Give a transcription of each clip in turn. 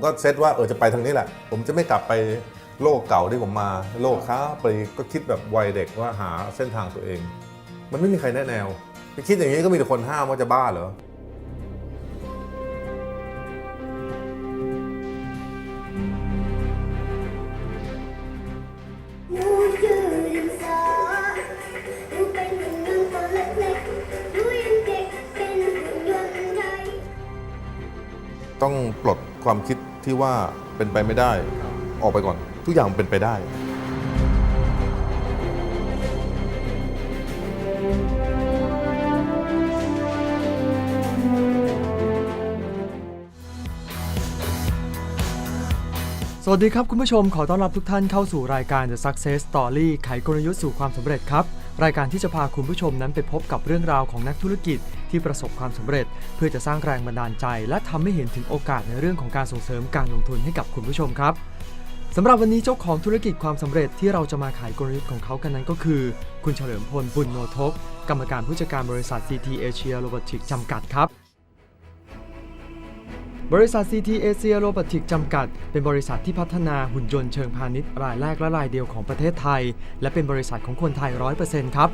ผมก็เซตว่าเออจะไปทางนี้แหละ ผมจะไม่กลับไปโลกเก่าที่ผมมา โลกค้าปลีกก็คิดแบบวัยเด็กว่าหาเส้นทางตัวเอง มันไม่มีใครแนะแนวไปคิดอย่างนี้ก็มีแต่คนห้ามว่าจะบ้าเหรอหนูชื่อดินสอหนูเป็นหุ่นยนต์ตัวเล็กๆหนูยังเด็กเป็นหุ่นยนต์ไทยต้องปลดความคิด ที่ว่าเป็นไปไม่ได้ออกไปก่อน ทุกอย่างเป็นไปได้ สวัสดีครับคุณผู้ชมขอต้อนรับทุกท่านเข้าสู่รายการ The Success Story ไขกลยุทธ์สู่ความสำเร็จครับ รายการที่จะพาคุณผู้ชมนั้นไปพบกับเรื่องราวของนักธุรกิจที่ประสบความสำเร็จ เพื่อจะสร้างแรงบันดาลใจ และทำให้เห็นถึงโอกาสในเรื่องของการส่งเสริมการลงทุนให้กับคุณผู้ชมครับสำหรับวันนี้เจ้าของธุรกิจความสำเร็จที่เราจะมาขายกลยุทธ์ของเขากันนั้นก็คือ คุณเฉลิมพลบุญโนทก กรรมการผู้จัดการบริษัท CT Asia Robotics จำกัดครับ บริษัท CT Asia Robotics จำกัด เป็นบริษัทที่พัฒนาหุ่นยนต์เชิงพาณิชย์รายแรกและรายเดียวของประเทศไทย และเป็นบริษัทของคนไทย 100%ครับ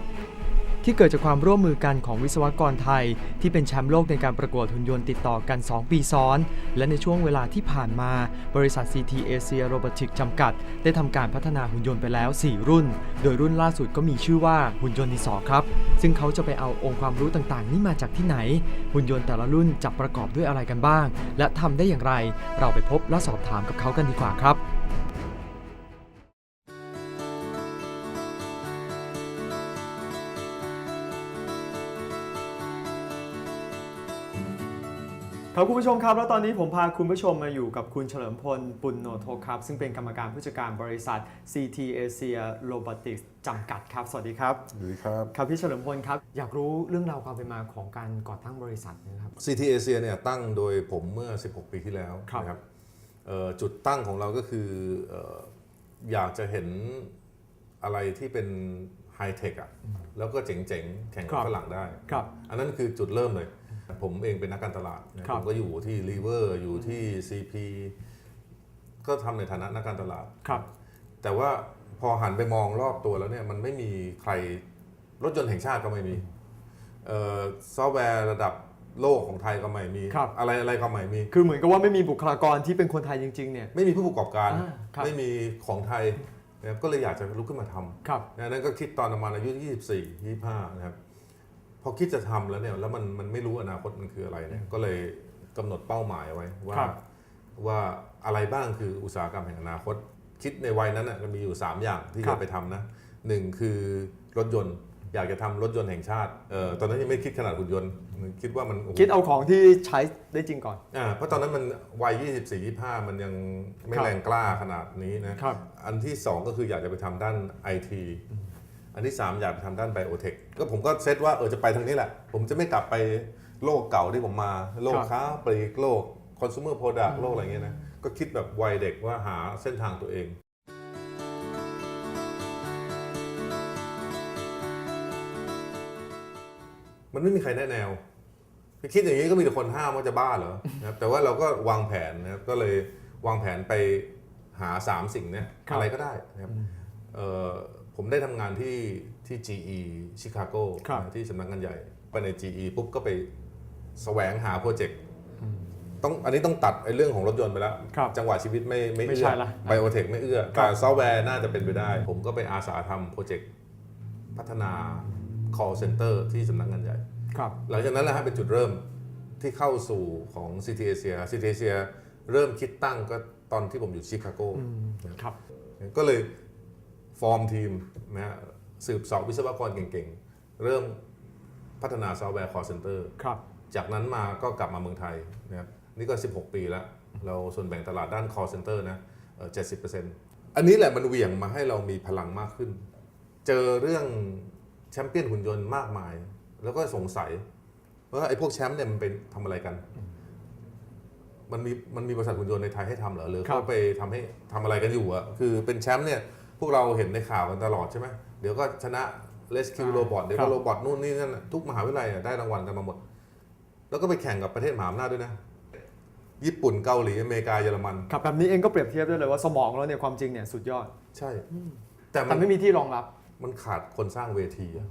ที่เกิดจากความร่วมมือกันของวิศวกรไทย ที่เป็นแชมป์โลกในการประกวดหุ่นยนต์ติดต่อกัน 2 ปีซ้อน และในช่วงเวลาที่ผ่านมา บริษัท CT Asia Robotics จำกัด ได้ทำการพัฒนาหุ่นยนต์ไปแล้ว 4 รุ่น โดยรุ่นล่าสุดก็มีชื่อว่าหุ่นยนต์ดินสอครับ ซึ่งเขาจะไปเอาองค์ความรู้ต่างๆ นี้มาจากที่ไหน หุ่นยนต์แต่ละรุ่นจะประกอบด้วยอะไรกันบ้าง และทำได้อย่างไร เราไปพบและสอบถามกับเขากันดีกว่าครับ ครับคุณผู้ชมครับ แล้วตอนนี้ผมพาคุณผู้ชมมาอยู่กับคุณเฉลิมพลปุณโนโทครับ ซึ่งเป็นกรรมการผู้จัดการบริษัท CT Asia Robotics จำกัดครับ สวัสดีครับหรือครับ ครับพี่เฉลิมพลครับ อยากรู้เรื่องราวความเป็นมาของการก่อตั้งบริษัทนะครับ CT Asia เนี่ยตั้งโดยผมเมื่อ 16 ปีที่แล้วครับ นะครับเอ่อจุดตั้งของเราก็คือเอ่ออยากจะเห็นอะไรที่เป็นไฮเทคอะแล้วก็เจ๋งๆ แข่งกับฝรั่งได้ ครับ อันนั้นคือจุดเริ่มเลย ผมเองเป็นนักการตลาดนะครัผบมก็อยู่ที่ l ีเวอร์อยู่ที่ CP ก็ทำในฐานะนักการตลาด ครับ แต่ว่าพอหันไปมองรอบตัวแล้วเนี่ยมันไม่มีใครรถยนต์แห่งชาติก็ไม่มีเอ่อซอฟต์แวร์ระดับโลกของไทยก็ไม่มีครับอะไรอะไรก็ไม่มี คือเหมือนกับว่าไม่มีบุคลากรที่เป็นคนไทยจริงๆเนี่ยไม่มีผู้ประกอบการอ่าครับไม่มีของไทยนะครับก็เลยอยากจะลุกขึ้นมาทำครับนะนั่นก็คิดตอนประมาณอายุ 24 25 นะครับพ อคิดจะทำแล้วเนี่ยแล้วมันมันไม่รู้อนาคตมันคืออะไรเนี่ยก็เลยกำหนดเป้าหมายไว้ว่า ครับ ว่าอะไรบ้างคืออุตสาหกรรมแห่งอนาคต คิดในวัยนั้นน่ะมันมีอยู่ 3 อย่างที่ครัจะบ ไปทำนะหนึ่งคือรถยนต์อยากจะทำรถยนต์แห่งชาติเออตอนนั้นยังไม่คิดขนาดหุ่นยนต์คิดว่ามันโโห คิดเอาของที่ใช้ได้จริงก่อน อ่าเพราะตอนนั้นมันวัย 24 25 มันยังไม่ครับแรงกล้าขนาดนี้นะครับ อันที่ 2 ก็คืออยากจะไปทำด้านไอันที่ 3 อยากไปทำด้านไบโอเทคก็ผมก็เซตว่าเออจะไปทางนี้แหละ ผมจะไม่กลับไปโลกเก่าที่ผมมา โลกค้าปลีกโลกคอน sumer product โลกอะไรเงี้ยนะ ก็คิดแบบวัยเด็กว่าหาเส้นทางตัวเอง มันไม่มีใครแนะแนวคิดอย่างนี้ก็มีแต่คนห้ามว่าจะบ้าเหรอนะครับแต่ว่าเราก็วางแผนนะครับก็เลยวางแผนไปหา 3 สิ่งเนี้ยอะไรก็ได้นะครับเอ่อ ผมได้ทำงานที่ที่ GE ชิคาโกครับ นะที่สำนักงานใหญ่ ไปใน GE ปุ๊บก็ไปแสวงหาโปรเจกต์ต้องอันนี้ต้องตัดไอ้เรื่องของรถยนต์ไปแล้ว ครับจังหวะชีวิตไม่ไม่ไม่เอื้ใช่อละไบโอเทคไม่เอื้อ ครัแต่บซอฟต์แวร์น่าจะเป็นไปได้ ผมก็ไปอาสาทำโปรเจกต์พัฒนา call center ที่สำนักงานใหญ่ ครับ หลังจากนั้นแหละฮะเป็นจุดเริ่มที่เข้าสู่ของ CT Asia CT Asia เริ่มคิดตั้งก็ตอนที่ผมอยู่ชิคาโก ครับ ก็เลย ฟอร์มทีมนะฮะสืบเสอบวิศวกรเก่งๆ เริ่มพัฒนาซอฟต์แวร์ call center ครับ จากนั้นมาก็กลับมาเมืองไทยนะครับนี่ก็ 16 ปีแล้ว เราส่วนแบ่งตลาดด้าน call center นะเอ่อ70%อันนี้แหละมันเหวี่ยงมาให้เรามีพลังมากขึ้น เจอเรื่องแชมเปี้ยนหุ่นยนต์มากมาย แล้วก็สงสัยว่าไอ้พวกแชมป์เนี่ยมันเป็นทำอะไรกัน มันมีมันมีบริษัทหุ่นยนต์ในไทยให้ทำเหรอหรือครับเขาไปทำให้ทำอะไรกันอยู่อะคือเป็นแชมป์เนี่ย พวกเราเห็นในข่าวกันตลอดใช่ไหมเดี๋ยวก็ชนะเลสคิวโรบอทเดี๋ยวครัก็บโรบอทนู่นนี่นั่นน่ะทุกมหาวิทยาลัยอะได้รางวัลกันมาหมด แล้วก็ไปแข่งกับประเทศมหาอำนาจด้วยนะ ญี่ปุ่นเกาหลีอเมริกาเยอรมันครับแบบนี้เองก็เปรียบเทียบได้เลยว่าสมองเราเนี่ยความจริงเนี่ยสุดยอด ใช่ แต่มัแต่นไม่มีที่รองรับมันขาดคนสร้างเวทีอะ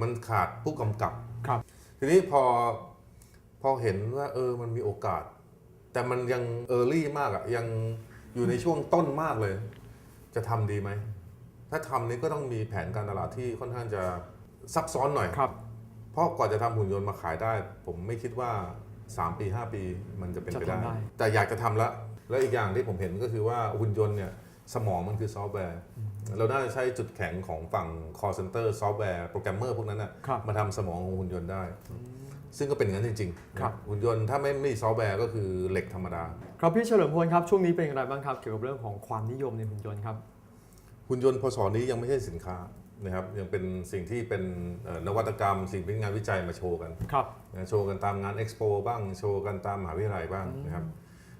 มันขาดผู้กำกับ ครับ ทีนี้พอพอเห็นว่า เออมันมีโอกาส แต่มันยังเออร์ลี่มากอะยังอยู่ในช่วงต้นมากเลย จะทำดีไหม ถ้าทำนี้ก็ต้องมีแผนการตลาดที่ค่อนข้างจะซับซ้อนหน่อย ครับ เพราะก่อนจะทำหุ่นยนต์มาขายได้ ผมไม่คิดว่า 3 ปี 5 ปีมันจะเป็นไปจะได้ทำได้ แต่อยากจะทำละ แล้วอีกอย่างที่ผมเห็นก็คือว่าหุ่นยนต์เนี่ยสมองมันคือซอฟต์แวร์ เราน่าจะใช้จุดแข็งของฝั่ง call center ซอฟต์แวร์โปรแกรมเมอร์พวกนั้นนะครับ มาทำสมองของหุ่นยนต์ได้ ซึ่งก็เป็นอย่างนั้นจริงๆครับ หุ่นยนต์ถ้าไม่ไม่มีซอฟต์แวร์ก็คือเหล็กธรรมดา ครับพี่เฉลิมพลครับช่วงนี้เป็นอย่างไรบ้างครับเกี่ยวกับเรื่องของความนิยมในหุ่นยนต์ครับ หุ่นยนต์พศนี้ยังไม่ใช่สินค้านะครับยังเป็นสิ่งที่เป็นเอ่อนวัตกรรม สิ่งเป็นงานวิจัยมาโชว์กันครับ นะโชว์กันตามงานเอ็กซ์โปบ้าง โชว์กันตามมหาวิทยาลัยบ้างนะครับ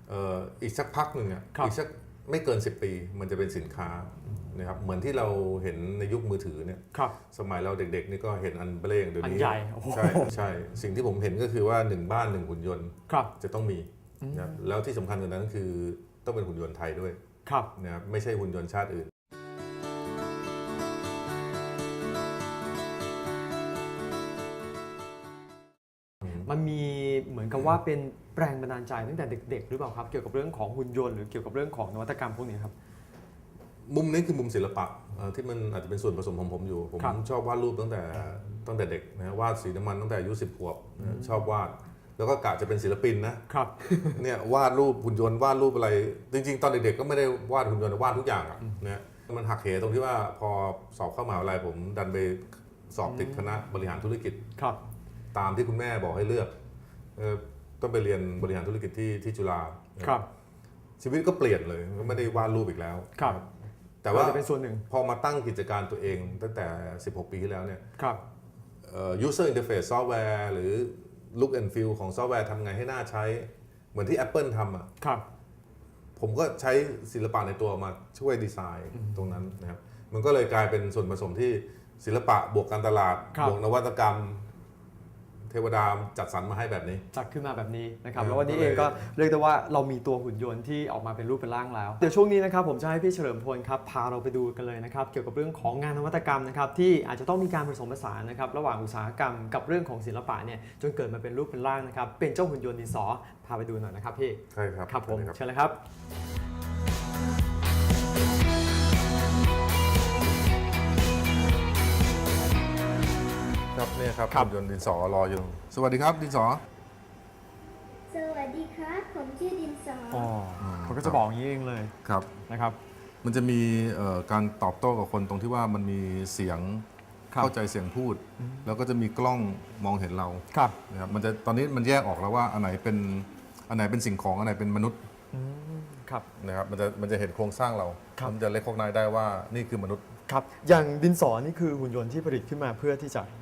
เอ่ออีกสักพักหนึ่งอะครับ อีกสักไม่เกิน 10 ปี มันจะเป็นสินค้า นะครับเหมือนที่เราเห็นในยุคมือถือเนี่ยครับ สมัยเราเด็กๆนี่ก็เห็นอันเบลงเดี๋ยวอันนี้ใหญ่โอ้โห ใช่ใช่สิ่งที่ผมเห็นก็คือว่าหนึ่งบ้านหนึ่งหุ่นยนต์ครับจะต้องมีนะครับแล้วที่สำคัญกว่านั้นคือต้องเป็นหุ่นยนต์ไทยด้วยครับ นะครับไม่ใช่หุ่นยนต์ชาติอื่น มันมีเหมือนกับว่าเป็นแรงบันดาลใจตั้งแต่เด็ก ๆ หรือเปล่าครับ เกี่ยวกับเรื่องของหุ่นยนต์หรือเกี่ยวกับเรื่องของนวัตกรรมพวกนี้ครับ มุมนี้คือมุมศิลปะเอ่อที่มันอาจจะเป็นส่วนผสมของผมอยู่ ผมครับชอบวาดรูปตั้งแต่ตั้งแต่เด็กนะวาดสีน้ำมันตั้งแต่อายุสิบขวบนะชอบวาด แล้วก็กะจะเป็นศิลปินนะครับเนี่ยวาดรูปหุ่นยนต์วาดรูปอะไร จริง ๆ ตอนเด็กๆก็ไม่ได้วาดหุ่นยนต์วาดทุกอย่างอะนะมันหักเหตรงที่ว่าพอสอบเข้ามหาวิทยาลัยผมดันไปสอบติดคณะบริหารธุรกิจครับ ตามที่คุณแม่บอกให้เลือกเออต้องไปเรียนบริหารธุรกิจที่ที่จุฬาครับชีวิตก็เปลี่ยนเลยก็ไม่ได้วาดรูปอีกแล้วครับ แต่ว่าก็จะเป็นส่วนหนึ่ง พอมาตั้งกิจการตัวเองตั้งแต่ 16 ปีที่แล้วเนี่ยครับเอ่อ user interface ซอฟต์แวร์หรือ look and feel ของซอฟต์แวร์ทำไงให้น่าใช้ เหมือนที่ Apple ทำอะครับ ผมก็ใช้ศิลปะในตัวมาช่วยดีไซน์ตรงนั้นนะครับ มันก็เลยกลายเป็นส่วนผสมที่ศิลปะบวกการตลาดครับบวกนวัตกรรม เทวดาจัดสรรมาให้แบบนี้ จัดขึ้นมาแบบนี้นะครับเออแล้ววันนี้ก็เอเลยงก็เรียกได้ว่าเรามีตัวหุ่นยนต์ที่ออกมาเป็นรูปเป็นร่างแล้ว เดี๋ยวช่วงนี้นะครับผมจะให้พี่เฉลิมพลครับพาเราไปดูกันเลยนะครับ เกี่ยวกับเรื่องของงานนวัตกรรมนะครับที่อาจจะต้องมีการผสมผสานนะครับระหว่างอุตสาหกรรมกับเรื่องของศิลปะเนี่ยจนเกิดมาเป็นรูปเป็นร่างนะครับเป็นเจ้าหุ่นยนต์ดินสอพาไปดูหน่อยนะครับพี่ใช่ครับครับผมใช่ครับเชิญเลยครับ ครับเนี่ยครับครับหุ่นยนต์ดินสอรออยู่ สวัสดีครับดินสอ สวัสดีครับ ผมชื่อดินสอออ๋อเขาก็จะบอกอย่างนี้เองเลยครับ นะครับ มันจะมีเอ่อการตอบโต้กับคนตรงที่ว่ามันมีเสียงครับ เข้าใจเสียงพูด แล้วก็จะมีกล้องมองเห็นเราครับ นะครับมันจะตอนนี้มันแยกออกแล้วว่าอันไหนเป็นอันไหนเป็นสิ่งของอันไหนเป็นมนุษย์อืมครับ นะครับมันจะมันจะเห็นโครงสร้างเราครับ มันจะเล็กข้องนายได้ว่านี่คือมนุษย์ ครับ อย่างดินสอนี่คือหุ่นยนต์ที่ผลิตขึ้นมาเพื่อที่จะเอ่อ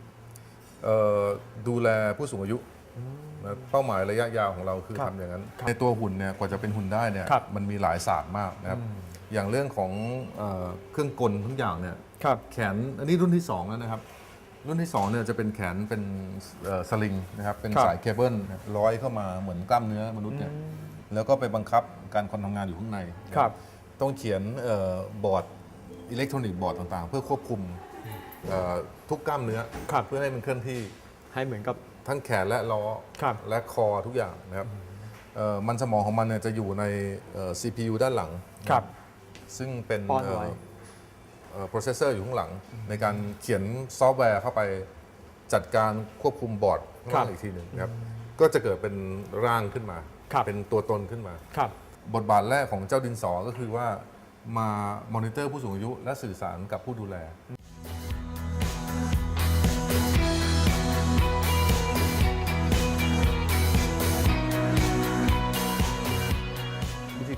ดูแลผู้สูงอายุนะเป้าหมายระยะยาวของเราคือครับทำอย่างนั้นครับในตัวหุ่นเนี่ยกว่าจะเป็นหุ่นได้เนี่ยครับมันมีหลายศาสตร์มากนะครับอย่างเรื่องของเอ่อเครื่องกลทุกอย่างเนี่ยครับแขนอันนี้รุ่นที่2แล้วนะครับ รุ่นที่2เนี่ยจะเป็นแขนเป็นเอ่อสลิงนะครับเป็นครับสายเคเบิลร้อยเข้ามาเหมือนกล้ามเนื้อมนุษย์เนี่ยแล้วก็ไปบังคับการคนทำงานอยู่ข้างในครับต้องเขียนเอ่อบอร์ดอิเล็กทรอนิกส์บอร์ดต่างๆ เพื่อควบคุม เอ่อทุกกล้ามเนื้อ ครับ เพื่อให้มันเคลื่อนที่ให้เหมือนกับ ทั้งแขนและล้อ ครับ และคอทุกอย่างนะครับเอ่อมันสมองของมันเนี่ยจะอยู่ในเอ่อ CPU ด้านหลัง ครับ ซึ่งเป็นป้อนไว้ เอ่อ processor อยู่ข้างหลัง ในการเขียนซอฟต์แวร์เข้าไปจัดการควบคุมบอร์ดข้างล่างอีกทีหนึ่งนะครับ ก็จะเกิดเป็นร่างขึ้นมา ครับ เป็นตัวตนขึ้นมา ครับ บทบาทแรกของเจ้าดินสอก็คือว่า มามอนิเตอร์ผู้สูงอายุและสื่อสารกับผู้ดูแล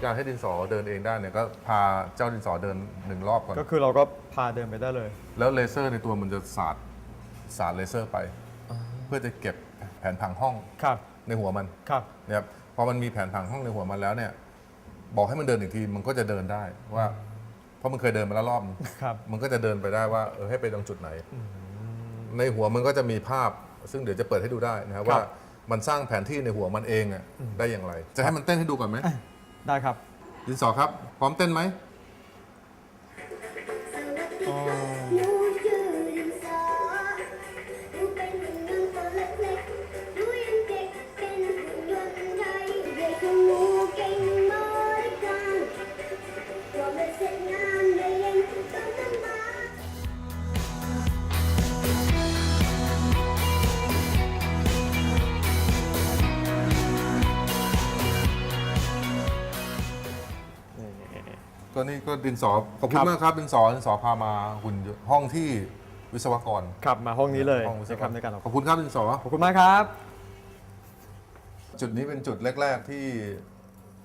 การให้ดินสอเดินเองได้เนี่ยก็พาเจ้าดินสอเดินหนึ่งรอบก่อน ก็คือเราก็พาเดินไปได้เลย แล้วเลเซอร์ในตัวมันจะสาดสาดเลเซอร์ไป เพื่อจะเก็บแผนผังห้องครับในหัวมันครับนะครับพอมันมีแผนผังห้องในหัวมันแล้วเนี่ย บอกให้มันเดินอีกทีมันก็จะเดินได้ว่า เพราะมันเคยเดินมาแล้วรอบนึงครับ มันก็จะเดินไปได้ว่าเออให้ไปตรงจุดไหน ในหัวมันก็จะมีภาพ ซึ่งเดี๋ยวจะเปิดให้ดูได้นะครับครับว่ามันสร้างแผนที่ในหัวมันเองอะได้อย่างไร จะให้มันเต้นให้ดูก่อนไหม ได้ครับ ดินสอครับ พร้อมเต้นไหมอ๋อหนูชื่อ ก็นี่ก็ดินสอขอบคุครัณบ มากครับดินสอดินสอพามาหุ่นยนต์ห้องที่วิศวกรครับมาห้องนี้เลยห้องวิศวนะกครับรในการออกขอบคุณครับดินสอ ขอบคุณมากครับ จุดนี้เป็นจุดแรก ๆที่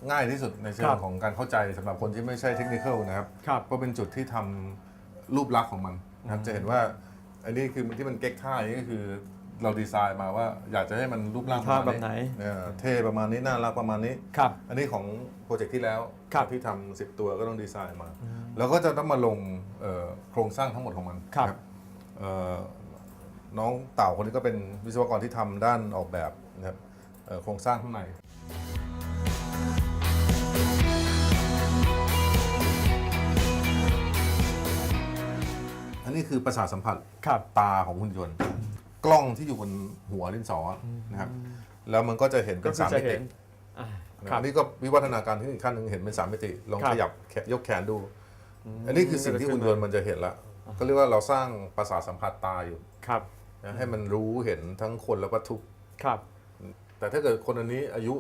ง่ายที่สุดในเชิครังบของการเข้าใจสำหรับคนที่ไม่ใช่เทคนิคนะครับครับก็เป็นจุดที่ทำรูปลักษณ์ของมันนะครับจะเห็นว่าอันนี้คือที่มันเก๊กท่าอย่างนี้ก็คือ เราดีไซน์มาว่าอยากจะให้มันรูปร่างท่าประมณแบบไหนเออเท่ประมาณนี้น่ารักประมาณนี้ ครับ อันนี้ของโปรเจกต์ที่แล้วครับที่ทำสิบตัวก็ต้องดีไซน์มา แล้วก็จะต้องมาลงเอ่อโครงสร้างทั้งหมดของมันครับนะเอ่อน้องเต่าคนนี้ก็เป็นวิศวกรที่ทำด้านออกแบบนะครับเอ่อโครงสร้างข้างใน อันนี้คือประสาทสัมผัสครับ ตาของหุ่นยนต์ กล้องที่อยู่บนหัวดินสอนะครับแล้วมันก็จะเห็นก็เป็นคือสามจะมิเห็ตินอ่านะครัอับนนี้ก็วิวัฒนาการที่อีกขั้นหนึ่งเห็นเป็นสามมิติ ลองครับ ขยับแขนยกแขนดู อันนี้คือสิ่งที่หุ่นยนต์มันจะเห็นละก็เรียกว่าเราสร้างประสาทสัมผัสตาอยู่ครับนะให้มันรู้เห็นทั้งคนและวัตถุ ครับแต่ถ้าเกิดคนอันนี้อายุ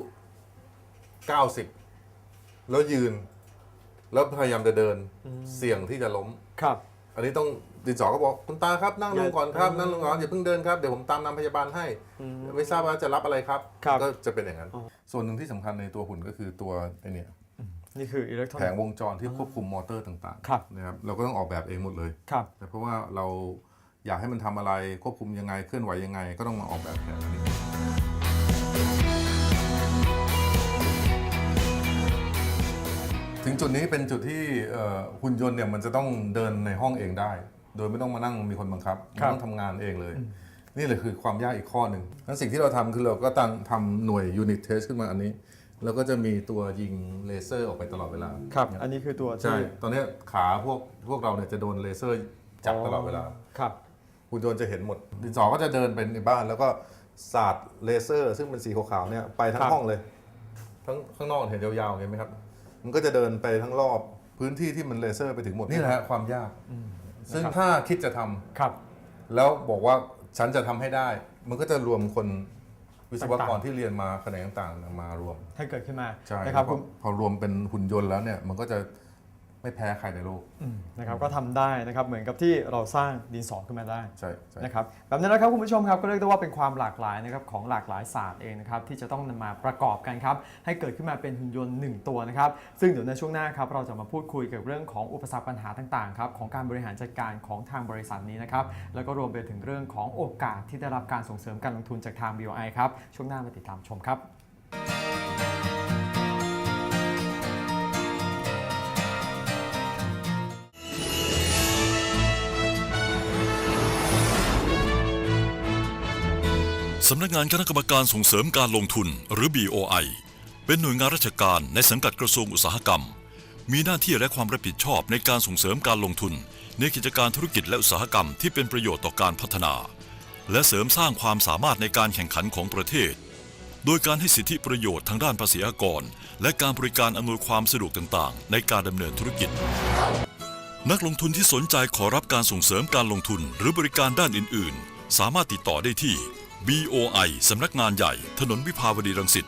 90 แล้วยืน แล้วพยายามจะเดินเสี่ยงที่จะล้ม ครับ อันนี้ต้อง ดินสอก็บอกคุณตาครับนั่งลงก่อนครับอย่านั่งลงก่อนอย่าเพิ่งเดินครับเดี๋ยวผมตามนำพยาบาลให้ ไม่ทราบว่าจะรับอะไรครับ ครับก็จะเป็นอย่างนั้น ส่วนหนึ่งที่สำคัญในตัวหุ่นก็คือตัวไอเนี่ยนี่คืออิเล็กทรอแผนิงกส์วงจรที่ควบคุมมอเตอร์ต่างครับ ๆนะครับเราก็ต้องออกแบบเองหมดเลย ครับนะเพราะว่าเราอยากให้มันทำอะไรควบคุมยังไงเคลื่อนไหวยังไง ก็ต้องมาออกแบบแผนอันนี้ถึงจุดนี้เป็นจุดที่เอ่อหุ่นยนต์เนี่ยมันจะต้องเดินในห้องเองได้ โดยไม่ต้องมานั่งมีคนบังคับครัมันบต้องทำงานเองเลย นี่เลยคือความยากอีกข้อหนึ่งนั้นสิ่งที่เราทำคือเราก็ตั้งทำหน่วยยูนิตเทสขึ้นมาอันนี้ แล้วก็จะมีตัวยิงเลเซอร์ออกไปตลอดเวลา ครับ อันนี้คือตัวที่ใช่ ตอนนี้ขาพวกพวกเราเนี่ยจะโดนเลเซอร์จับตลอดเวลา ครับหุ่นยนต์จะเห็นหมด ดินสอก็จะเดินไปในบ้าน แล้วก็สาดเลเซอร์ ซึ่งเป็นสีขาวๆเนี่ยไปทั้ครังบห้องเลย ทั้งข้างนอกเห็นยาวๆเห็นไหมครับ มันก็จะเดินไปทั้งรอบพื้นที่ที่มันเลเซอร์ไปถึงหมดนี่แหละฮะความยาก ซึ่งนะครับถ้าคิดจะทำครับ แล้วบอกว่าฉันจะทำให้ได้ มันก็จะรวมคนวิศวกรต่างๆ ที่เรียนมาแขนงต่างๆมารวมให้เกิดขึ้นมาใช่นะครับพคุอณพอรวมเป็นหุ่นยนต์แล้วเนี่ยมันก็จะ ไม่แพ้ใครในโลกอืมนะครับก็ทำได้นะครับเหมือนกับที่เราสร้างดินสอขึ้นมาได้ใช่ใช่นะครับแบบนี้นะครับคุณผู้ชมครับก็เรียกได้ว่าเป็นความหลากหลายนะครับของหลากหลายศาสตร์เองนะครับที่จะต้องนำมาประกอบกันครับให้เกิดขึ้นมาเป็นหุ่นยนต์หนึ่งตัวนะครับซึ่งเดี๋ยวในช่วงหน้าครับเราจะมาพูดคุยเกี่ยวกับเรื่องของอุปสรรคปัญหาต่างๆครับของการบริหารจัดการของทางบริษัทนี้นะครับแล้วก็รวมไปถึงเรื่องของโอกาสที่ได้รับการส่งเสริมการลงทุนจากทาง BOI ครับช่วงหน้ามาติดตามชมครับ สำนักงานคณะกรรมการส่งเสริมการลงทุนหรือ BOI เป็นหน่วยงานราชการในสังกัดกระทรวงอุตสาหกรรม มีหน้าที่และความรับผิดชอบในการส่งเสริมการลงทุน ในกิจการธุรกิจและอุตสาหกรรมที่เป็นประโยชน์ต่อการพัฒนา และเสริมสร้างความสามารถในการแข่งขันของประเทศ โดยการให้สิทธิประโยชน์ทางด้านภาษีอากร และการบริการอำนวยความสะดวกต่างๆ ในการดำเนินธุรกิจ นักลงทุนที่สนใจขอรับการส่งเสริมการลงทุนหรือบริการด้านอื่น ๆ สามารถติดต่อได้ที่ BOI สำนักงานใหญ่ถนนวิภาวดีรังสิต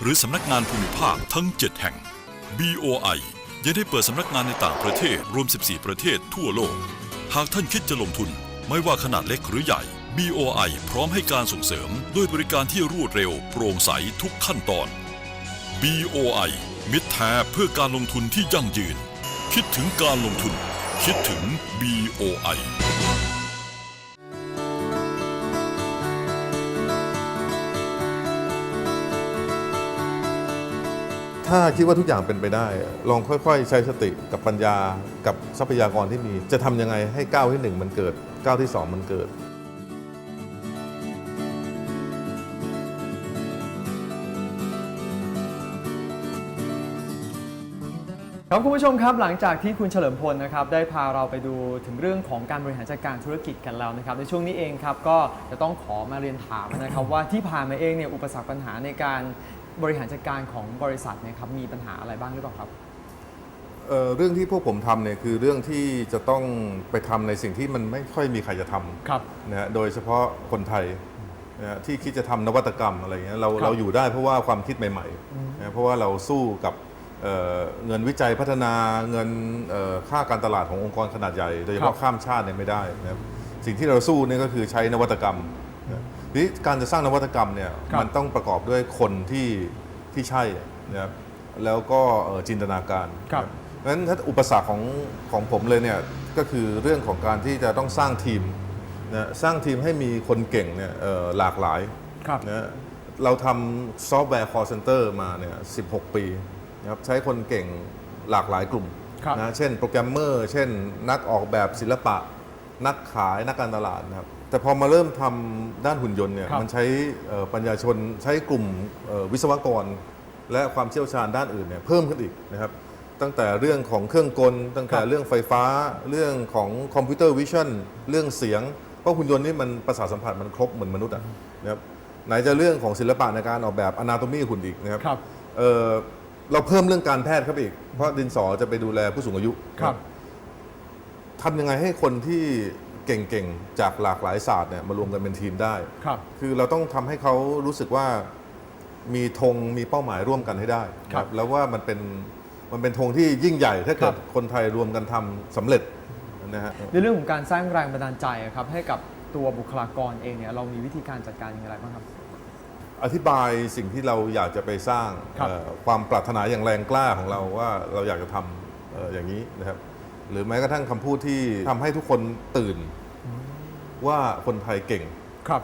หรือสำนักงานภูมิภาคทั้ง 7 แห่ง BOI ยังได้เปิดสำนักงานในต่างประเทศรวม 14 ประเทศทั่วโลก หากท่านคิดจะลงทุนไม่ว่าขนาดเล็กหรือใหญ่ BOI พร้อมให้การส่งเสริมด้วยบริการที่รวดเร็ว โปร่งใสทุกขั้นตอน BOI มิตรแท้เพื่อการลงทุนที่ยั่งยืน คิดถึงการลงทุน คิดถึง BOI ถ้าคิดว่าทุกอย่างเป็นไปได้ ลองค่อยๆ ใช้สติกับปัญญากับทรัพยากรที่มี จะทำยังไงให้ก้าวที่หนึ่งมันเกิดก้าวที่สองมันเกิด ครับคุณผู้ชมครับหลังจากที่คุณเฉลิมพลนะครับได้พาเราไปดูถึงเรื่องของการบริหารจัดการธุรกิจกันแล้วนะครับ ในช่วงนี้เองครับก็จะต้องขอมาเรียนถามนะครับว่าที่ผ่านมาเองเนี่ยอุปสรรคปัญหาในการ บริหารจัดการของบริษัทเนี่ยครับมีปัญหาอะไรบ้างหรือเปล่าครับ เอ่อเรื่องที่พวกผมทำเนี่ยคือเรื่องที่จะต้องไปทำในสิ่งที่มันไม่ค่อยมีใครจะทำครับ นะฮะโดยเฉพาะคนไทยนะฮะที่คิดจะทำนวัตกรรมอะไรเงี้ยเราครับเราอยู่ได้เพราะว่าความคิดใหม่ๆนะเพราะว่าเราสู้กับเอ่อเงินวิจัยพัฒนาเงินเอ่อค่าการตลาดขององค์กรขนาดใหญ่ โดยเฉครัพาะบ ข้ามชาติเนี่ยไม่ได้นะครับสิ่งที่เราสู้เนี่ยก็คือใช้นวัตกรรมนะที นี้การจะสร้างนวัตกรรมเนี่ยครับ มันต้องประกอบด้วยคนที่ที่ใช่นะครับแล้วก็เอ่อจินตนาการครับนะเพราะฉะนั้นถ้าอุปสรรคของของผมเลยเนี่ยก็คือเรื่องของการที่จะต้องสร้างทีมนะสร้างทีมให้มีคนเก่งเนี่ยเอ่อหลากหลาย ครับ นะเราทำซอฟต์แวร์ call center มาเนี่ย 16 ปีนะครับใช้คนเก่งหลากหลายกลุ่มครับ นะ เช่นโปรแกรมเมอร์ เช่นนักออกแบบศิลปะ นักขาย นักการตลาดนะครับ แต่พอมาเริ่มทำด้านหุ่นยนต์เนี่ยครับมันใช้เอ่อปัญญาชนใช้กลุ่มเอ่อวิศวกร และความเชี่ยวชาญด้านอื่นเนี่ยเพิ่มขึ้นอีกนะครับ ตั้งแต่เรื่องของเครื่องกล ตั้งแต่ครับเรื่องไฟฟ้า เรื่องของคอมพิวเตอร์วิชั่นเรื่องเสียง เพราะหุ่นยนต์นี่มันประสาทสัมผัสมันครบเหมือนมนุษย์อะนะครับไหนจะเรื่องของศิลปะในการออกแบบอนาโตมีหุ่นอีกนะครับ ครับ เอ่อเราเพิ่มเรื่องการแพทย์เข้าไปอีก เพราะดินสอจะไปดูแลผู้สูงอายุ ครับ ทำยังไงให้คนที่ เก่งๆ จากหลากหลายศาสตร์เนี่ยมารวมกันเป็นทีมได้ ครับ คือเราต้องทำให้เขารู้สึกว่ามีธงมีเป้าหมายร่วมกันให้ได้ครับ แล้วว่ามันเป็นมันเป็นธงที่ยิ่งใหญ่ถ้าเกิดครับคนไทยรวมกันทำสำเร็จนะฮะ ในเรื่องของการสร้างแรงบันดาลใจอะครับให้กับตัวบุคลากรเองเนี่ยเรามีวิธีการจัดการอย่างไรบ้างครับ อธิบายสิ่งที่เราอยากจะไปสร้างครับ เอ่อความปรารถนาอย่างแรงกล้าของเราว่าเราอยากจะทำเอ่ออย่างนี้นะครับ หรือแม้กระทั่งคำพูดที่ทำให้ทุกคนตื่น ว่าคนไทยเก่ง ครับ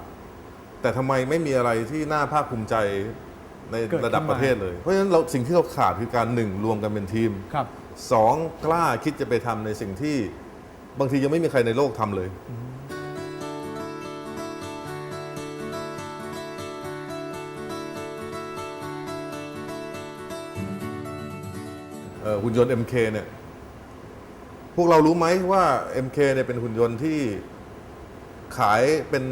แต่ทำไมไม่มีอะไรที่น่าภาคภูมิใจในเกิดขึ้นระดับประเทศเลย เพราะฉะนั้นเราสิ่งที่เราขาดคือการหนึ่งรวมกันเป็นทีมครับ สองกล้าคิดจะไปทำในสิ่งที่บางทียังไม่มีใครในโลกทำเลย เอ่อหุ่นยนต์ MK เนี่ย พวกเรารู้ไหมว่า MK เนี่ยเป็นหุ่นยนต์ที่ขายเป็น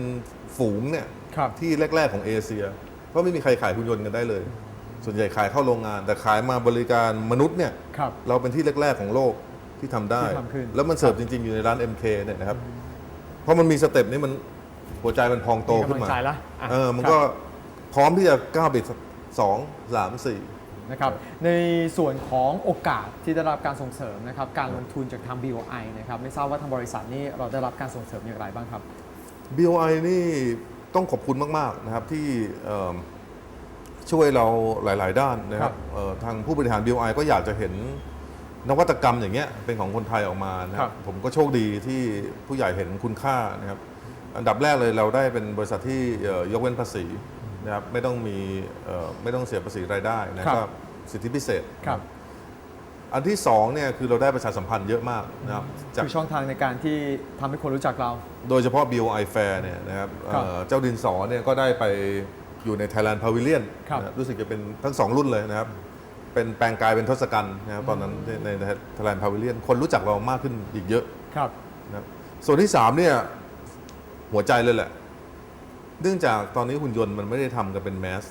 ฝูงเนี่ยครับ ที่แรก ๆ ของเอเชีย เพราะไม่มีใครขายหุ่นยนต์กันได้เลย ส่วนใหญ่ขายเข้าโรงงาน แต่ขายมาบริการมนุษย์เนี่ย ครับ เราเป็นที่แรก ๆ ของโลกที่ทำได้ ที่ทำขึ้น แล้วมันเสิร์ฟจริง ๆ อยู่ในร้าน MK เนี่ยนะครับ เพราะมันมีสเต็ปนี้มันหัวใจมันพองโตมีขึ้กำลันงมาใจละอะเออมันครับก็พร้อมที่จะก้าวไปสองสามสี่ นะครับในส่วนของโอกาสที่ได้รับการส่งเสริมนะครับการลงทุนจากทาง BOI นะครับไม่ทราบว่าทางบริษัทนี่เราได้รับการส่งเสริมอย่างไรบ้างครับ BOI นี่ต้องขอบคุณมากๆนะครับที่เอิ่มช่วยเราหลาย ๆ ด้านนะคครัรับบเอ่อทางผู้บริหาร BOI ก็อยากจะเห็นนวัตกรรมอย่างเงี้ยเป็นของคนไทยออกมานะคครัรับบผมก็โชคดีที่ผู้ใหญ่เห็นคุณค่านะครับอันดับแรกเลยเราได้เป็นบริษัทที่เอ่อยกเว้นภาษี นะครับไม่ต้องมีเอ่อไม่ต้องเสียภาษีรายได้นะครับก็สิทธิพิเศษครับอันที่สองเนี่ยคือเราได้ประชาสัมพันธ์เยอะมากนะครับจากคือช่องทางในการที่ทำให้คนรู้จักเรา โดยเฉพาะ BOI Fair เนี่ยนะครับครับเอ่อเจ้าดินสอเนี่ยก็ได้ไปอยู่ใน Thailand Pavilion ครับนะรู้สึกจะเป็นทั้งสองรุ่นเลยนะครับ เป็นแปลงกายเป็นทศกัณฐ์นะครับตอนนั้นในใน Thailand Pavilion คนรู้จักเรามากขึ้นอีกเยอะครับนะครับส่วนที่3เนี่ยหัวใจเลยแหละ เนื่องจากตอนนี้หุ่นยนต์มันไม่ได้ทำกันเป็นแมส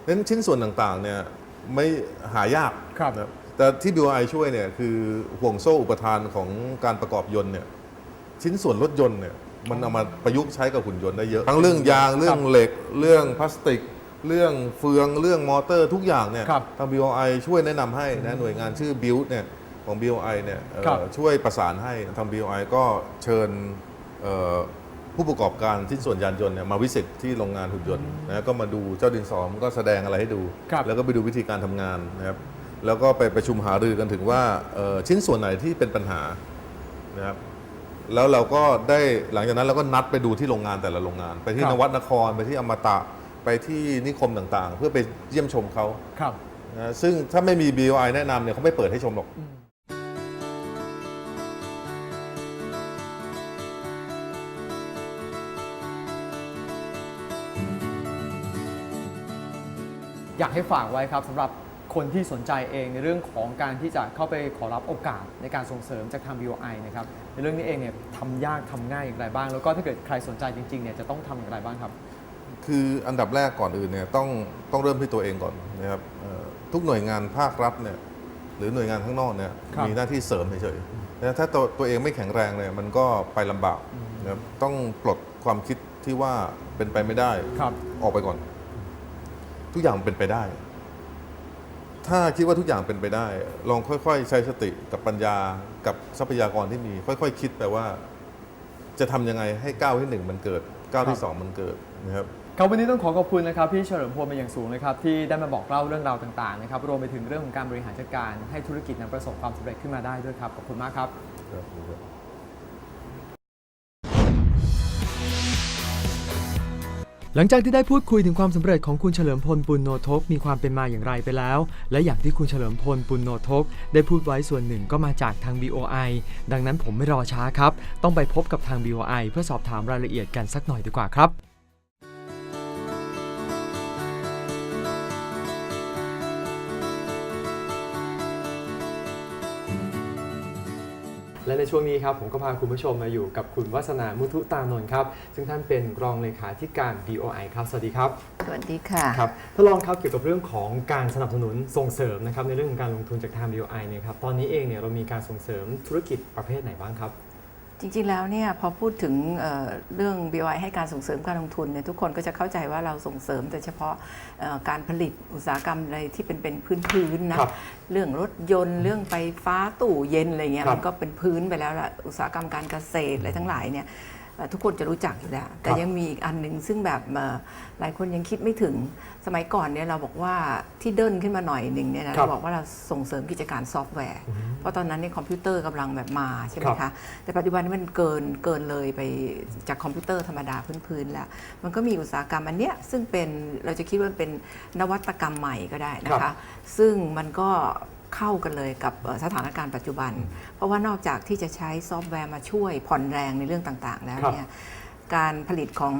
เพราะฉะนั้นชิ้นส่วนต่างๆเนี่ยไม่หายากครับ นะแต่ที่ BOI ช่วยเนี่ยคือห่วงโซ่อุปทานของการประกอบยนต์เนี่ยชิ้นส่วนรถยนต์เนี่ยมันเอามาประยุกต์ใช้กับหุ่นยนต์ได้เยอะ ทั้งเรื่องยางเรื่องเหล็ก เรื่องพลาสติก เรื่องเฟืองเรื่องมอเตอร์ทุกอย่างเนี่ยครับทาง BOI ช่วยแนะนำให้นะหน่วยงานชื่อ Build เนี่ยของ BOI เนี่ยเอ่อครับ ช่วยประสานให้ทาง BOI ก็เชิญเอ่อ ผู้ประกอบการชิ้นส่วนยานยนต์เนี่ยมาวิสิตที่โรงงานหุ่นยนต์นะก็มาดูเจ้าดินสอมนก็แสดงอะไรให้ดูครับแล้วก็ไปดูวิธีการทำงานนะครับแล้วก็ไปประชุมหารือกันถึงว่าเอ่อชิ้นส่วนไหนที่เป็นปัญหานะครับแล้วเราก็ได้หลังจากนั้นเราก็นัดไปดูที่โรงงานแต่ละโรงงาน ไปที่ครับนวัดนครไปที่อมตะไปที่นิคมต่างๆ เพื่อไปเยี่ยมชมเขาครับนะซึ่งถ้าไม่มี BOI แนะนำเนี่ยเขาไม่เปิดให้ชมหรอก อยากให้ฝากไว้ครับสำหรับคนที่สนใจเองในเรื่องของการที่จะเข้าไปขอรับโอกาสในการส่งเสริมจากทาง BOI นะครับในเรื่องนี้เองเนี่ยทำยากทำง่ายอย่างไรบ้าง แล้วก็ถ้าเกิดใครสนใจจริงๆเนี่ยจะต้องทำอย่างไรบ้างครับ คืออันดับแรกก่อนอื่นเนี่ยต้องต้องเริ่มที่ตัวเองก่อนนะครับเอ่อทุกหน่วยงานภาครัฐเนี่ยหรือหน่วยงานข้างนอกเนี่ยครับมีหน้าที่เสริมเฉยๆนะถ้าตัวตัวเองไม่แข็งแรงเนี่ยมันก็ไปลำบากนะครับต้องปลดความคิดที่ว่าเป็นไปไม่ได้ครับออกไปก่อน ทุกอย่างเป็นไปได้ ถ้าคิดว่าทุกอย่างเป็นไปได้ ลองค่อย ๆ ใช้สติกับปัญญากับทรัพยากรที่มี ค่อยๆคิดไปว่า จะทำยังไงให้ก้าวที่หนึ่งมันเกิดก้าวที่สองมันเกิดนะครับ ครับวันนี้ต้องขอขอบคุณนะครับพี่เฉลิมพลเป็นอย่างสูงนะครับที่ได้มาบอกเล่าเรื่องราวต่างๆนะครับรวมไปถึงเรื่องของการบริหารจัดการให้ธุรกิจนั้นประสบความสำเร็จขึ้นมาได้ด้วยครับขอบคุณมากครับ หลังจากที่ได้พูดคุยถึงความสำเร็จของคุณเฉลิมพลปุณโนทกมีความเป็นมาอย่างไรไปแล้ว และอย่างที่คุณเฉลิมพลปุณโนทกได้พูดไว้ส่วนหนึ่งก็มาจากทาง BOI ดังนั้นผมไม่รอช้าครับ ต้องไปพบกับทาง BOI เพื่อสอบถามรายละเอียดกันสักหน่อยดีกว่าครับ และในช่วงนี้ครับผมก็พาคุณผู้ชมมาอยู่กับคุณวัฒนามุทุตานนท์ครับซึ่งท่านเป็นรองเลขาธิการ BOI ครับ สวัสดีครับ สวัสดีค่ะครับท่านรองครับเกี่ยวกับเรื่องของการสนับสนุนส่งเสริมนะครับในเรื่องของการลงทุนจากทาง BOI เนี่ยครับตอนนี้เองเนี่ยเรามีการส่งเสริมธุรกิจประเภทไหนบ้างครับ จริงๆ แล้วเนี่ยพอพูดถึงเอ่อเรื่อง BOI ให้การส่งเสริมการลงทุนเนี่ยทุกคนก็จะเข้าใจว่าเราส่งเสริมแต่เฉพาะเอ่อการผลิตอุตสาหกรรมอะไรที่เป็นเป็นพื้นๆนะครับเรื่องรถยนต์เรื่องไฟฟ้าตู้เย็นอะไรเงี้ยครับมันก็เป็นพื้นไปแล้วละอุตสาหกรรมการเกษตรอะไรทั้งหลายเนี่ยเอ่อ ทุกคนจะรู้จักอยู่แล้ว แต่ครับยังมีอีกอันหนึ่งซึ่งแบบเอ่อหลายคนยังคิดไม่ถึงสมัยก่อนเนี่ยเราบอกว่าที่เดินขึ้นมาหน่อยหนึ่งเนี่ยนะเราบอกว่าเราส่งเสริมกิจการซอฟต์แวร์ เพราะตอนนั้นเนี่ยคอมพิวเตอร์กำลังแบบมาใช่ไหมครัคะบแต่ปัจจุบันนี้มันเกินเกินเลยไปจากคอมพิวเตอร์ธรรมดาพื้นๆแล้ว มันก็มีอุตสาหกรรมอันเนี้ยซึ่งเป็นเราจะคิดว่าเป็นนวัตกรรมใหม่ก็ได้นะครัคะบซึ่งมันก็ เข้ากันเลยกับเอ่อสถานการณ์ปัจจุบัน เพราะว่านอกจากที่จะใช้ซอฟต์แวร์มาช่วยผ่อนแรงในเรื่องต่างๆ แล้วครับเนี่ยการผลิตของ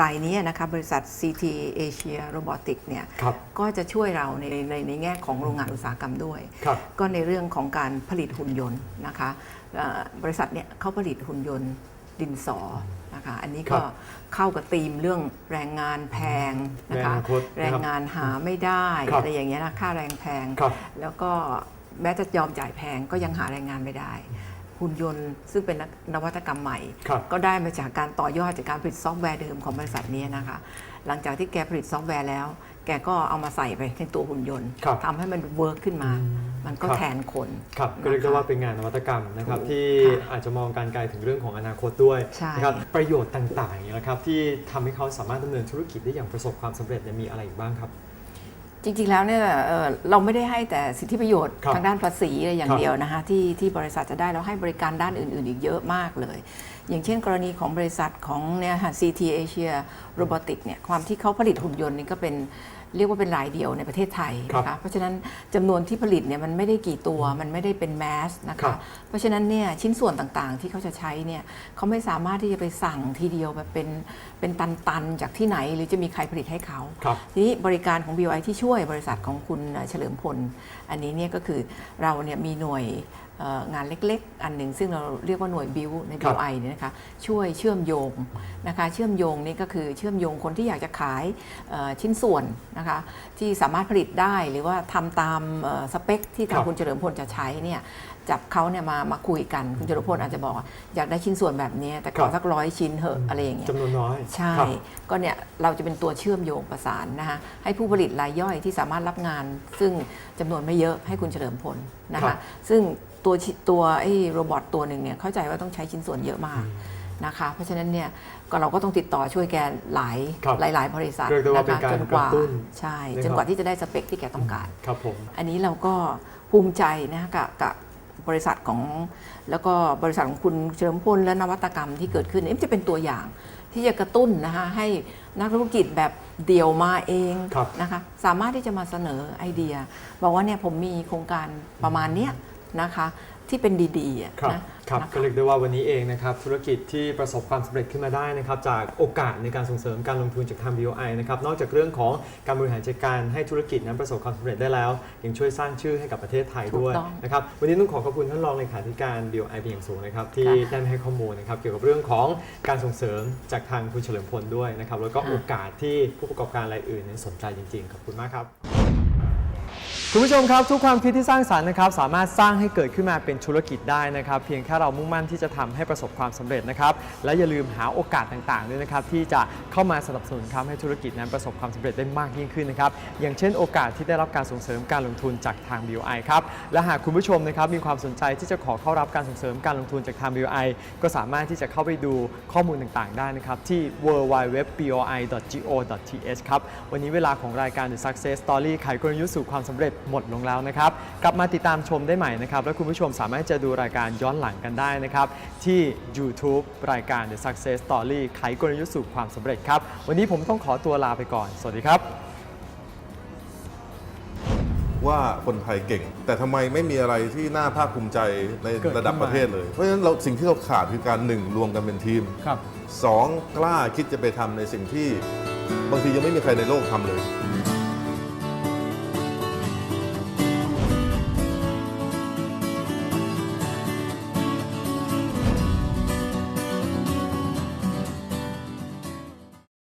รายนี้นะคะบริษัท CT Asia Robotics เนี่ยครับก็จะช่วยเราในในในแง่ของโรงงานอุตสาหกรรมด้วยครับก็ในเรื่องของการผลิตหุ่นยนต์นะคะเอ่อบริษัทเนี่ยเขาผลิตหุ่นยนต์ ดินสอนะคะอันนี้ครัก็บเข้ากับธีมเรื่องแรงงานแพงนะคะในอนาคตนะครับแรงงานหาไม่ได้ครับอะไรอย่างเงี้ยนะค่าแรงแพง ครับ แล้วก็แม้จะยอมจ่ายแพงก็ยังหาแรงงานไม่ได้หุ่นยนต์ซึ่งเป็นนวัตกรรมใหม่ ครับ ก็ได้มาจากการต่อยอดจากการผลิตซอฟต์แวร์เดิมของบริษัทนี้นะคะ หลังจากที่แกผลิตซอฟต์แวร์แล้วแกก็เอามาใส่ไปในตัวหุ่นยนต์ครับทำให้มันเวิร์กขึ้นมา อืมมันก็ครับ แทนคนครับก็เรียกได้ว่าเป็นงานนวัตกรรมนะครับ ถูกที่ค่ะอาจจะมองการไกลถึงเรื่องของอนาคตด้วยใช่ นะครับประโยชน์ต่างๆอย่างนี้ยนะครับที่ทำให้เขาสามารถดำเนินธุรกิจได้อย่างประสบความสำเร็จเนี่ยมีอะไรอีกบ้างครับ จริงๆแล้วเนี่ยเอ่อเราไม่ได้ให้แต่สิทธิประโยชน์ครับทางด้านภาษีอะไรอย่าครังบเดียวนะคะที่ที่บริษัทจะได้เราให้บริการด้านอื่น ๆ อีกเยอะมากเลย อย่างเช่นกรณีของบริษัทของเนี่ยค่ะ CT Asia Robotics เนี่ยความที่เขาผลิตหุ่นยนต์นี่ก็เป็น เรียกว่าเป็นรายเดียวในประเทศไทยนะคะเพราะฉะนั้นจำนวนที่ผลิตเนี่ยมันไม่ได้กี่ตัวมันไม่ได้เป็นแมสนะครัคะบเพราะฉะนั้นเนี่ยชิ้นส่วนต่างๆ ที่เขาจะใช้เนี่ยเขาไม่สามารถที่จะไปสั่งทีเดียวแบบเป็นเป็นตันๆจากที่ไหนหรือจะมีใครผลิตให้เขาครับทีนี้บริการของ BOI ที่ช่วยบริษัทของคุณเฉลิมพล อันนี้เนี่ยก็คือเราเนี่ยมีหน่วยเอ่อ งานเล็กๆ อันหนึ่งซึ่งเราเรียกว่าหน่วยบิวในครับ BOI เนี่ยนะคะช่วยเชื่อมโยงนะคะเชื่อมโยงนี่ก็คือเชื่อมโยงคนที่อยากจะขายเอ่อชิ้นส่วนนะคะที่สามารถผลิตได้หรือว่าทำตามเอ่อสเปคที่ทางคุณเฉลิมพลจะใช้เนี่ยจับเขาเนี่ยมามาคุยกันคุณเฉลิมพลอาจจะบอกว่าอยากได้ชิ้นส่วนแบบนี้แต่ขครัอบสักร้อยชิ้นเหอะอะไรอย่างเงี้ยจำนวนน้อย ใช่ครับก็เนี่ยเราจะเป็นตัวเชื่อมโยงประสานนะคะให้ผู้ผลิตรายย่อยที่สามารถรับงาน ซึ่งจำนวนไม่เยอะให้คุณเฉลิมพลนะครัคะบซึ่ง ตัวชิตัวไอ้โรบอทตัวหนึ่งเนี่ยเข้าใจว่าต้องใช้ชิ้นส่วนเยอะมากนะคะ เพราะฉะนั้นเนี่ยก็เราก็ต้องติดต่อช่วยแกหลายครับหลายหลายๆบริษัทเรียกได้ว่านะเป็นคะการจนกว่ากระตุ้นใช่นะครับจนกว่าที่จะได้สเปคที่แกต้องการครับผมอันนี้เราก็ภูมิใจนะกับกับบริษัทของแล้วก็บริษัทของคุณเฉลิมพลและนวัตกรรมที่เกิดขึ้นนี่จะเป็นตัวอย่างที่จะกระตุ้นนะคะให้นักธุรกิจแบบเดี่ยวมาเองครับนะคะสามารถที่จะมาเสนอไอเดีย บอกว่าเนี่ยผมมีโครงการประมาณเนี้ย นะคะที่เป็นดีๆอะครับนะครับนะคะก็เรียกได้ว่าวันนี้เองนะครับธุรกิจที่ประสบความสำเร็จขึ้นมาได้นะครับจากโอกาสในการส่งเสริมการลงทุนจากทาง BOI นะครับนอกจากเรื่องของการบริหารจัดการให้ธุรกิจนั้นประสบความสำเร็จได้แล้ว ยังช่วยสร้างชื่อให้กับประเทศไทยด้วยถูกต้องนะครับวันนี้ต้องขอขอบคุณท่านรองเลขาธิการ BOI เป็นอย่างสูงนะครับที่ค่ะได้มาให้ข้อมูลนะครับเกี่ยวกับเรื่องของการส่งเสริมจากทางคุณเฉลิมพลด้วยนะครับแล้วก็ค่ะโอกาสที่ผู้ประกอบการรายอื่นนั้นสนใจจริงๆขอบคุณมากครับ คุณผู้ชมครับ ทุกความคิดที่สร้างสรรค์นะครับสามารถสร้างให้เกิดขึ้นมาเป็นธุรกิจได้นะครับ เพียงแค่เรามุ่งมั่นที่จะทำให้ประสบความสำเร็จนะครับ และอย่าลืมหาโอกาสต่างๆด้วยนะครับที่จะเข้ามาสนับสนุนทำให้ธุรกิจนั้นประสบความสำเร็จได้มากยิ่งขึ้นนะครับอย่างเช่นโอกาสที่ได้รับการส่งเสริมการลงทุนจากทาง BI ครับและหากคุณผู้ชมนะครับมีความสนใจที่จะขอเข้ารับการส่งเสริมการลงทุนจากทาง BI ก็สามารถที่จะเข้าไปดูข้อมูลต่างๆ ได้นะครับที่ www.boi.go.th ครับวันนี้เวลาของรายการ The Success Story ไขกลยุทธ์สู่ความสำเร็จหมดลงแล้วนะครับ กลับมาติดตามชมได้ใหม่นะครับ และคุณผู้ชมสามารถจะดูรายการย้อนหลังกันได้นะครับ ที่ YouTube รายการ The Success Story ไขกลยุทธ์สู่ความสำเร็จครับ วันนี้ผมต้องขอตัวลาไปก่อน สวัสดีครับ ว่าคนไทยเก่ง แต่ทำไมไม่มีอะไรที่น่าภาคภูมิใจในเกิดขึ้นระดับประเทศเลย เพราะฉะนั้นเราสิ่งที่เราขาดคือการหนึ่งรวมกันเป็นทีมครับ สองกล้าคิดจะไปทำในสิ่งที่ บางทียังไม่มีใครในโลกทำเลยอื